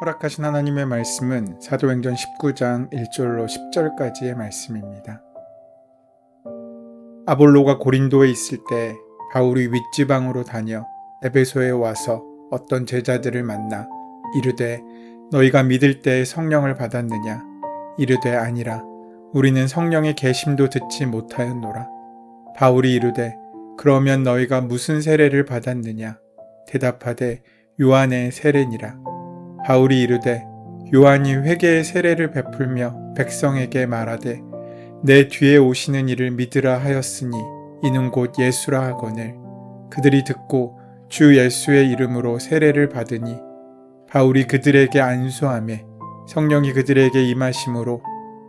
허락하신 하나님의 말씀은 사도행전 19장 1절로 10절까지의 말씀입니다. 아볼로가 고린도에 있을 때 바울이 윗지방으로 다녀 에베소에 와서 어떤 제자들을 만나 이르되 너희가 믿을 때 성령을 받았느냐 이르되 아니라 우리는 성령의 계심도 듣지 못하였노라. 바울이 이르되 그러면 너희가 무슨 세례를 받았느냐? 대답하되 요한의 세례니라. 바울이 이르되 요한이 회개의 세례를 베풀며 백성에게 말하되 내 뒤에 오시는 이를 믿으라 하였으니 이는 곧 예수라 하거늘. 그들이 듣고 주 예수의 이름으로 세례를 받으니 바울이 그들에게 안수함에 성령이 그들에게 임하심으로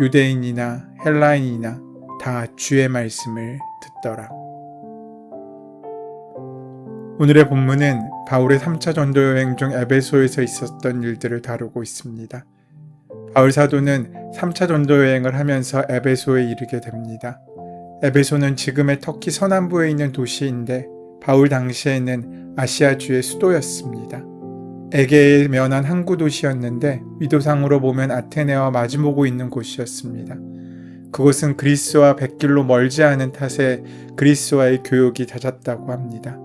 유대인이나 헬라인이나 다 주의 말씀을 듣더라. 오늘의 본문은 바울의 3차 전도 여행 중 에베소에서 있었던 일들을 다루고 있습니다. 바울 사도는 3차 전도 여행을 하면서 에베소에 이르게 됩니다. 에베소는 지금의 터키 서남부에 있는 도시인데 바울 당시에는 아시아주의 수도였습니다. 에게에 면한 항구 도시였는데 위도상으로 보면 아테네와 마주보고 있는 곳이었습니다. 그곳은 그리스와 100길로 멀지 않은 탓에 그리스와의 교역이 잦았다고 합니다.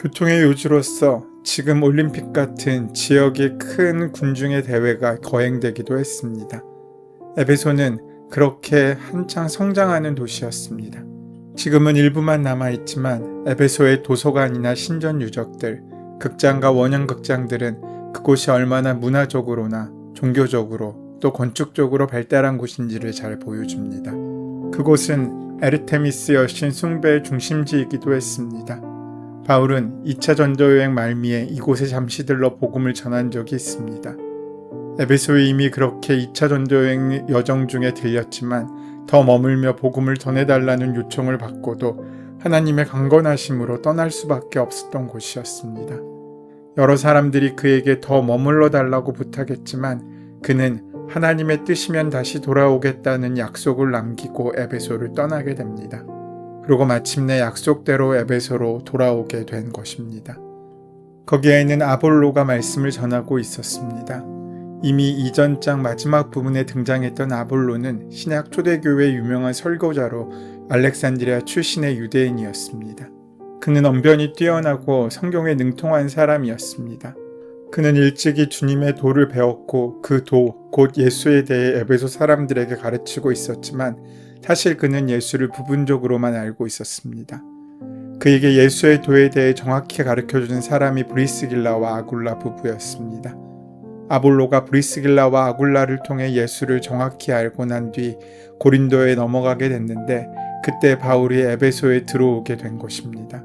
교통의 요주로서 지금 올림픽 같은 지역의 큰 군중의 대회가 거행되기도 했습니다. 에베소는 그렇게 한창 성장하는 도시였습니다. 지금은 일부만 남아있지만 에베소의 도서관이나 신전 유적들, 극장과 원형 극장들은 그곳이 얼마나 문화적으로나 종교적으로 또 건축적으로 발달한 곳인지를 잘 보여줍니다. 그곳은 에르테미스 여신 숭배의 중심지이기도 했습니다. 바울은 2차 전도여행 말미에 이곳에 잠시 들러 복음을 전한 적이 있습니다. 에베소에 이미 그렇게 2차 전도여행 여정 중에 들렸지만 더 머물며 복음을 전해달라는 요청을 받고도 하나님의 강건하심으로 떠날 수밖에 없었던 곳이었습니다. 여러 사람들이 그에게 더 머물러 달라고 부탁했지만 그는 하나님의 뜻이면 다시 돌아오겠다는 약속을 남기고 에베소를 떠나게 됩니다. 그리고 마침내 약속대로 에베소로 돌아오게 된 것입니다. 거기에는 아볼로가 말씀을 전하고 있었습니다. 이미 이전 장 마지막 부분에 등장했던 아볼로는 신약 초대교회 유명한 설교자로 알렉산드리아 출신의 유대인이었습니다. 그는 언변이 뛰어나고 성경에 능통한 사람이었습니다. 그는 일찍이 주님의 도를 배웠고 그 도, 곧 예수에 대해 에베소 사람들에게 가르치고 있었지만 사실 그는 예수를 부분적으로만 알고 있었습니다. 그에게 예수의 도에 대해 정확히 가르쳐준 사람이 브리스길라와 아굴라 부부였습니다. 아볼로가 브리스길라와 아굴라를 통해 예수를 정확히 알고 난 뒤 고린도에 넘어가게 됐는데 그때 바울이 에베소에 들어오게 된 것입니다.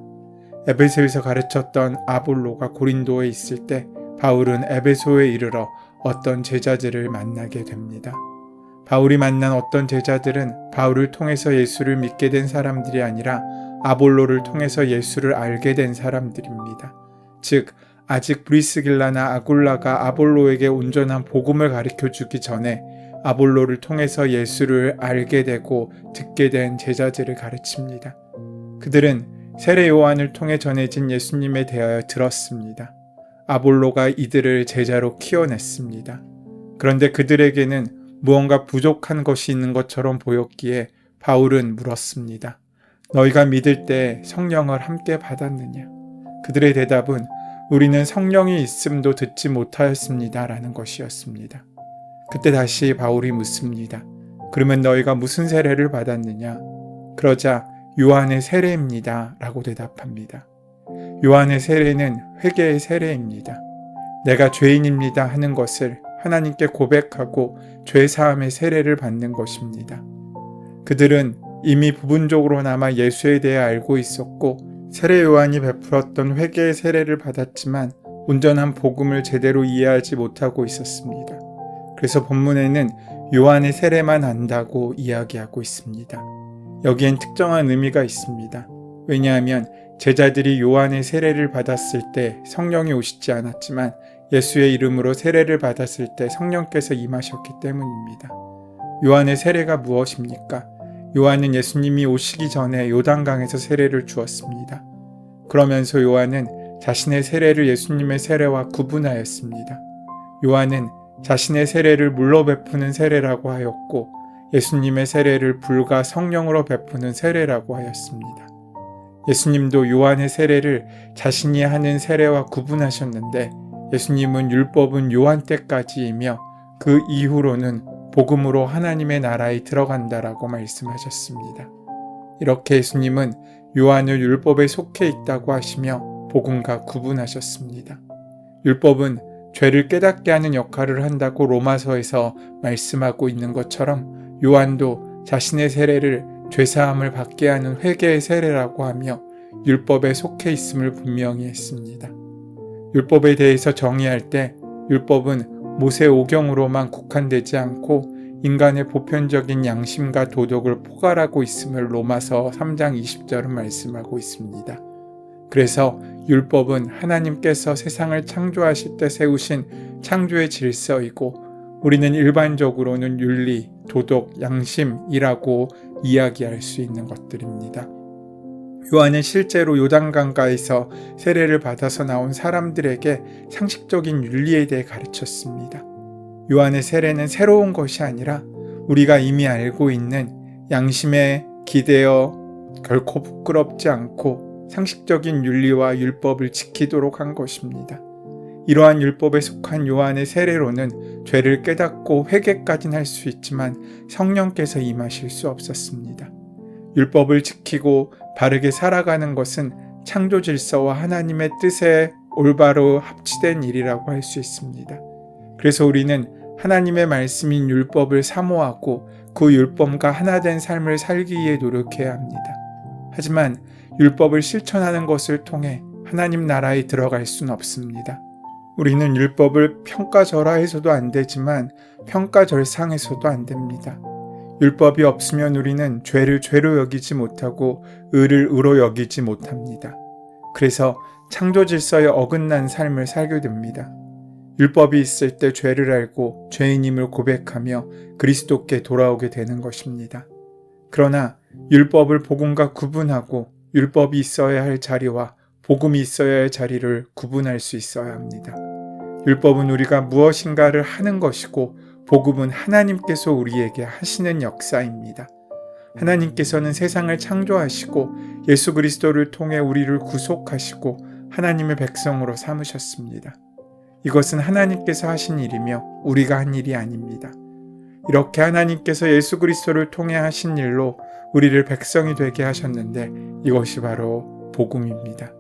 에베소에서 가르쳤던 아볼로가 고린도에 있을 때 바울은 에베소에 이르러 어떤 제자들을 만나게 됩니다. 바울이 만난 어떤 제자들은 바울을 통해서 예수를 믿게 된 사람들이 아니라 아볼로를 통해서 예수를 알게 된 사람들입니다. 즉, 아직 브리스길라나 아굴라가 아볼로에게 온전한 복음을 가르쳐 주기 전에 아볼로를 통해서 예수를 알게 되고 듣게 된 제자들을 가르칩니다. 그들은 세례 요한을 통해 전해진 예수님에 대하여 들었습니다. 아볼로가 이들을 제자로 키워냈습니다. 그런데 그들에게는 무언가 부족한 것이 있는 것처럼 보였기에 바울은 물었습니다. 너희가 믿을 때 성령을 함께 받았느냐? 그들의 대답은 우리는 성령이 있음도 듣지 못하였습니다. 라는 것이었습니다. 그때 다시 바울이 묻습니다. 그러면 너희가 무슨 세례를 받았느냐? 그러자 요한의 세례입니다. 라고 대답합니다. 요한의 세례는 회개의 세례입니다. 내가 죄인입니다 하는 것을 하나님께 고백하고 죄 사함의 세례를 받는 것입니다. 그들은 이미 부분적으로나마 예수에 대해 알고 있었고 세례 요한이 베풀었던 회개의 세례를 받았지만 온전한 복음을 제대로 이해하지 못하고 있었습니다. 그래서 본문에는 요한의 세례만 안다고 이야기하고 있습니다. 여기엔 특정한 의미가 있습니다. 왜냐하면 제자들이 요한의 세례를 받았을 때 성령이 오시지 않았지만 예수의 이름으로 세례를 받았을 때 성령께서 임하셨기 때문입니다. 요한의 세례가 무엇입니까? 요한은 예수님이 오시기 전에 요단강에서 세례를 주었습니다. 그러면서 요한은 자신의 세례를 예수님의 세례와 구분하였습니다. 요한은 자신의 세례를 물로 베푸는 세례라고 하였고 예수님의 세례를 불과 성령으로 베푸는 세례라고 하였습니다. 예수님도 요한의 세례를 자신이 하는 세례와 구분하셨는데 예수님은 율법은 요한 때까지이며 그 이후로는 복음으로 하나님의 나라에 들어간다라고 말씀하셨습니다. 이렇게 예수님은 요한을 율법에 속해 있다고 하시며 복음과 구분하셨습니다. 율법은 죄를 깨닫게 하는 역할을 한다고 로마서에서 말씀하고 있는 것처럼 요한도 자신의 세례를 죄사함을 받게 하는 회개의 세례라고 하며 율법에 속해 있음을 분명히 했습니다. 율법에 대해서 정의할 때 율법은 모세 오경으로만 국한되지 않고 인간의 보편적인 양심과 도덕을 포괄하고 있음을 로마서 3장 20절은 말씀하고 있습니다. 그래서 율법은 하나님께서 세상을 창조하실 때 세우신 창조의 질서이고 우리는 일반적으로는 윤리, 도덕, 양심이라고 이야기할 수 있는 것들입니다. 요한은 실제로 요단강가에서 세례를 받아서 나온 사람들에게 상식적인 윤리에 대해 가르쳤습니다. 요한의 세례는 새로운 것이 아니라 우리가 이미 알고 있는 양심에 기대어 결코 부끄럽지 않고 상식적인 윤리와 율법을 지키도록 한 것입니다. 이러한 율법에 속한 요한의 세례로는 죄를 깨닫고 회개까지는 할 수 있지만 성령께서 임하실 수 없었습니다. 율법을 지키고 바르게 살아가는 것은 창조 질서와 하나님의 뜻에 올바로 합치된 일이라고 할 수 있습니다. 그래서 우리는 하나님의 말씀인 율법을 사모하고 그 율법과 하나 된 삶을 살기 위해 노력해야 합니다. 하지만 율법을 실천하는 것을 통해 하나님 나라에 들어갈 수는 없습니다. 우리는 율법을 평가절하해서도 안 되지만 평가절상해서도 안 됩니다. 율법이 없으면 우리는 죄를 죄로 여기지 못하고 의를 의로 여기지 못합니다. 그래서 창조 질서에 어긋난 삶을 살게 됩니다. 율법이 있을 때 죄를 알고 죄인임을 고백하며 그리스도께 돌아오게 되는 것입니다. 그러나 율법을 복음과 구분하고 율법이 있어야 할 자리와 복음이 있어야 할 자리를 구분할 수 있어야 합니다. 율법은 우리가 무엇인가를 하는 것이고 복음은 하나님께서 우리에게 하시는 역사입니다. 하나님께서는 세상을 창조하시고 예수 그리스도를 통해 우리를 구속하시고 하나님의 백성으로 삼으셨습니다. 이것은 하나님께서 하신 일이며 우리가 한 일이 아닙니다. 이렇게 하나님께서 예수 그리스도를 통해 하신 일로 우리를 백성이 되게 하셨는데 이것이 바로 복음입니다.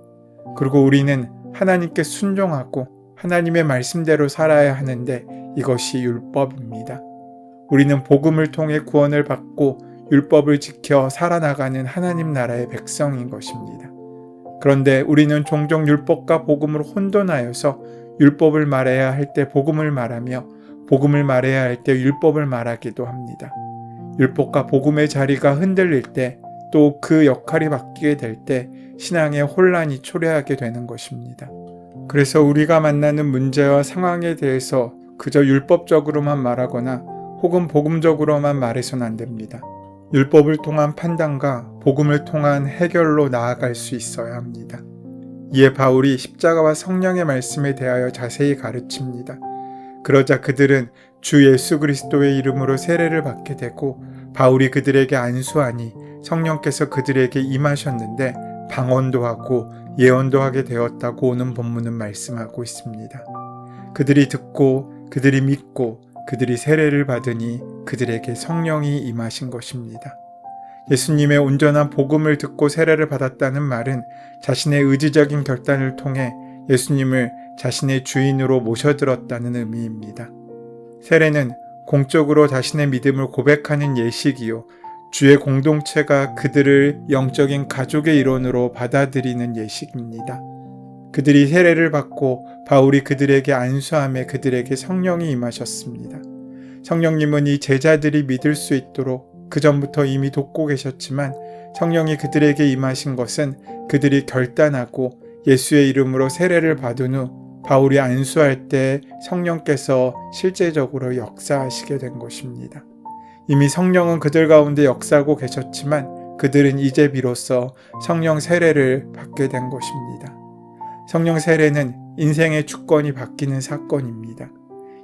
그리고 우리는 하나님께 순종하고 하나님의 말씀대로 살아야 하는데 이것이 율법입니다. 우리는 복음을 통해 구원을 받고 율법을 지켜 살아나가는 하나님 나라의 백성인 것입니다. 그런데 우리는 종종 율법과 복음을 혼돈하여서 율법을 말해야 할 때 복음을 말하며 복음을 말해야 할 때 율법을 말하기도 합니다. 율법과 복음의 자리가 흔들릴 때 또 그 역할이 바뀌게 될 때 신앙의 혼란이 초래하게 되는 것입니다. 그래서 우리가 만나는 문제와 상황에 대해서 그저 율법적으로만 말하거나 혹은 복음적으로만 말해서는 안 됩니다. 율법을 통한 판단과 복음을 통한 해결로 나아갈 수 있어야 합니다. 이에 바울이 십자가와 성령의 말씀에 대하여 자세히 가르칩니다. 그러자 그들은 주 예수 그리스도의 이름으로 세례를 받게 되고 바울이 그들에게 안수하니 성령께서 그들에게 임하셨는데 방언도 하고 예언도 하게 되었다고 오는 본문은 말씀하고 있습니다. 그들이 듣고 그들이 믿고 그들이 세례를 받으니 그들에게 성령이 임하신 것입니다. 예수님의 온전한 복음을 듣고 세례를 받았다는 말은 자신의 의지적인 결단을 통해 예수님을 자신의 주인으로 모셔들었다는 의미입니다. 세례는 공적으로 자신의 믿음을 고백하는 예식이요. 주의 공동체가 그들을 영적인 가족의 일원으로 받아들이는 예식입니다. 그들이 세례를 받고 바울이 그들에게 안수함에 그들에게 성령이 임하셨습니다. 성령님은 이 제자들이 믿을 수 있도록 그 전부터 이미 돕고 계셨지만 성령이 그들에게 임하신 것은 그들이 결단하고 예수의 이름으로 세례를 받은 후 바울이 안수할 때 성령께서 실제적으로 역사하시게 된 것입니다. 이미 성령은 그들 가운데 역사하고 계셨지만 그들은 이제 비로소 성령 세례를 받게 된 것입니다. 성령 세례는 인생의 주권이 바뀌는 사건입니다.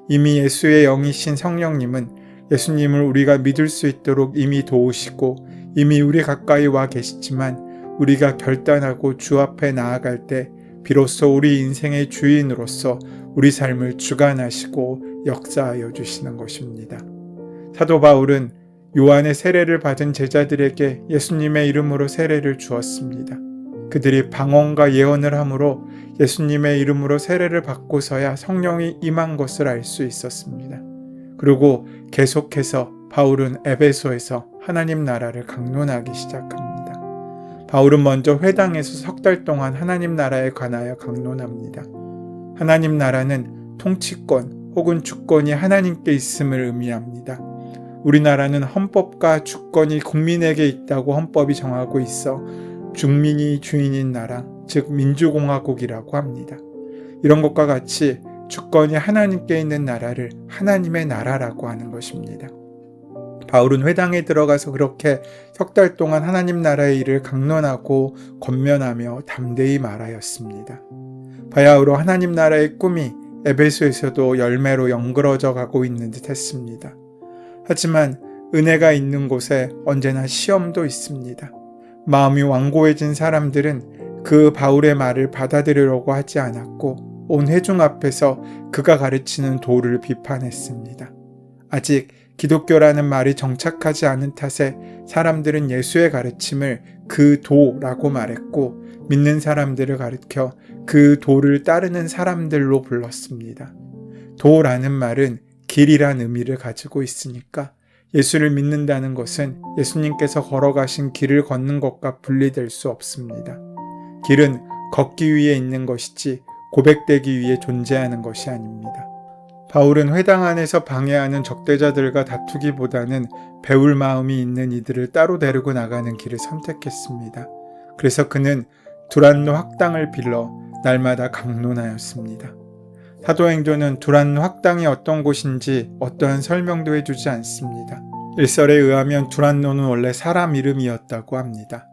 이미 예수의 영이신 성령님은 예수님을 우리가 믿을 수 있도록 이미 도우시고 이미 우리 가까이 와 계시지만 우리가 결단하고 주 앞에 나아갈 때 비로소 우리 인생의 주인으로서 우리 삶을 주관하시고 역사하여 주시는 것입니다. 사도 바울은 요한의 세례를 받은 제자들에게 예수님의 이름으로 세례를 주었습니다. 그들이 방언과 예언을 함으로 예수님의 이름으로 세례를 받고서야 성령이 임한 것을 알 수 있었습니다. 그리고 계속해서 바울은 에베소에서 하나님 나라를 강론하기 시작합니다. 바울은 먼저 회당에서 석 달 동안 하나님 나라에 관하여 강론합니다. 하나님 나라는 통치권 혹은 주권이 하나님께 있음을 의미합니다. 우리나라는 헌법과 주권이 국민에게 있다고 헌법이 정하고 있어 중민이 주인인 나라, 즉 민주공화국이라고 합니다. 이런 것과 같이 주권이 하나님께 있는 나라를 하나님의 나라라고 하는 것입니다. 바울은 회당에 들어가서 그렇게 석 달 동안 하나님 나라의 일을 강론하고 권면하며 담대히 말하였습니다. 바야흐로 하나님 나라의 꿈이 에베소에서도 열매로 연그러져 가고 있는 듯 했습니다. 하지만 은혜가 있는 곳에 언제나 시험도 있습니다. 마음이 완고해진 사람들은 그 바울의 말을 받아들이려고 하지 않았고 온 회중 앞에서 그가 가르치는 도를 비판했습니다. 아직 기독교라는 말이 정착하지 않은 탓에 사람들은 예수의 가르침을 그 도라고 말했고 믿는 사람들을 가르켜 그 도를 따르는 사람들로 불렀습니다. 도라는 말은 길이란 의미를 가지고 있으니까 예수를 믿는다는 것은 예수님께서 걸어가신 길을 걷는 것과 분리될 수 없습니다. 길은 걷기 위해 있는 것이지 고백되기 위해 존재하는 것이 아닙니다. 바울은 회당 안에서 방해하는 적대자들과 다투기보다는 배울 마음이 있는 이들을 따로 데리고 나가는 길을 선택했습니다. 그래서 그는 두란노 학당을 빌러 날마다 강론하였습니다. 사도행전은 두란노 학당이 어떤 곳인지 어떠한 설명도 해주지 않습니다. 일설에 의하면 두란노는 원래 사람 이름이었다고 합니다.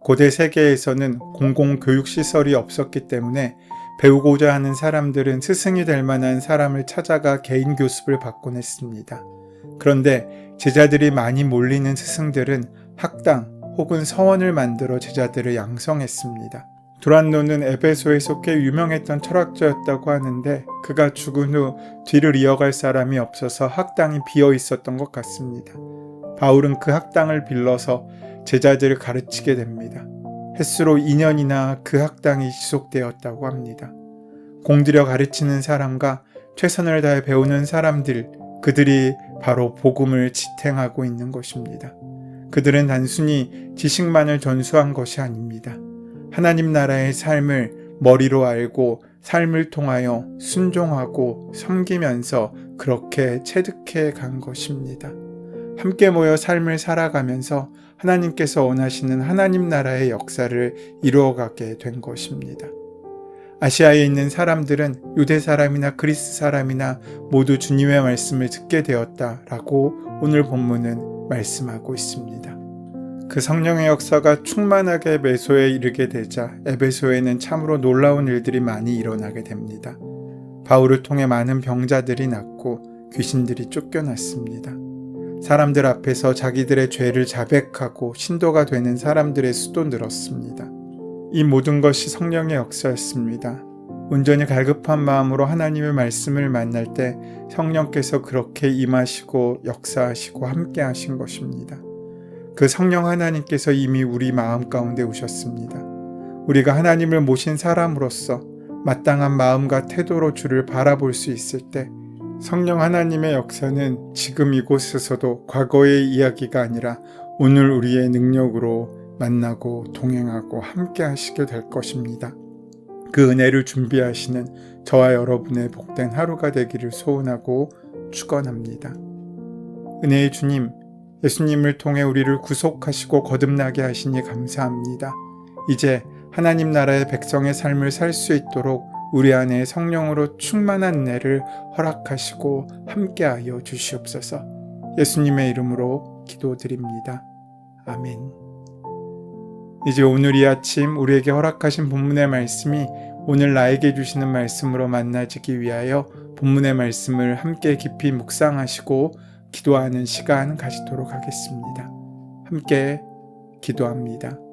고대 세계에서는 공공교육시설이 없었기 때문에 배우고자 하는 사람들은 스승이 될 만한 사람을 찾아가 개인 교습을 받곤 했습니다. 그런데 제자들이 많이 몰리는 스승들은 학당 혹은 서원을 만들어 제자들을 양성했습니다. 두란노는 에베소에 속해 유명했던 철학자였다고 하는데 그가 죽은 후 뒤를 이어갈 사람이 없어서 학당이 비어 있었던 것 같습니다. 바울은 그 학당을 빌러서 제자들을 가르치게 됩니다. 횟수로 2년이나 그 학당이 지속되었다고 합니다. 공들여 가르치는 사람과 최선을 다해 배우는 사람들, 그들이 바로 복음을 지탱하고 있는 것입니다. 그들은 단순히 지식만을 전수한 것이 아닙니다. 하나님 나라의 삶을 머리로 알고 삶을 통하여 순종하고 섬기면서 그렇게 체득해 간 것입니다. 함께 모여 삶을 살아가면서 하나님께서 원하시는 하나님 나라의 역사를 이루어가게 된 것입니다. 아시아에 있는 사람들은 유대 사람이나 그리스 사람이나 모두 주님의 말씀을 듣게 되었다라고 오늘 본문은 말씀하고 있습니다. 그 성령의 역사가 충만하게 메소에 이르게 되자 에베소에는 참으로 놀라운 일들이 많이 일어나게 됩니다. 바울을 통해 많은 병자들이 낫고 귀신들이 쫓겨났습니다. 사람들 앞에서 자기들의 죄를 자백하고 신도가 되는 사람들의 수도 늘었습니다. 이 모든 것이 성령의 역사였습니다. 온전히 갈급한 마음으로 하나님의 말씀을 만날 때 성령께서 그렇게 임하시고 역사하시고 함께 하신 것입니다. 그 성령 하나님께서 이미 우리 마음 가운데 오셨습니다. 우리가 하나님을 모신 사람으로서 마땅한 마음과 태도로 주를 바라볼 수 있을 때 성령 하나님의 역사는 지금 이곳에서도 과거의 이야기가 아니라 오늘 우리의 능력으로 만나고 동행하고 함께 하시게 될 것입니다. 그 은혜를 준비하시는 저와 여러분의 복된 하루가 되기를 소원하고 축원합니다. 은혜의 주님, 예수님을 통해 우리를 구속하시고 거듭나게 하시니 감사합니다. 이제 하나님 나라의 백성의 삶을 살 수 있도록 우리 안에 성령으로 충만한 은혜를 허락하시고 함께하여 주시옵소서. 예수님의 이름으로 기도드립니다. 아멘. 이제 오늘 이 아침 우리에게 허락하신 본문의 말씀이 오늘 나에게 주시는 말씀으로 만나지기 위하여 본문의 말씀을 함께 깊이 묵상하시고 기도하는 시간 가지도록 하겠습니다. 함께 기도합니다.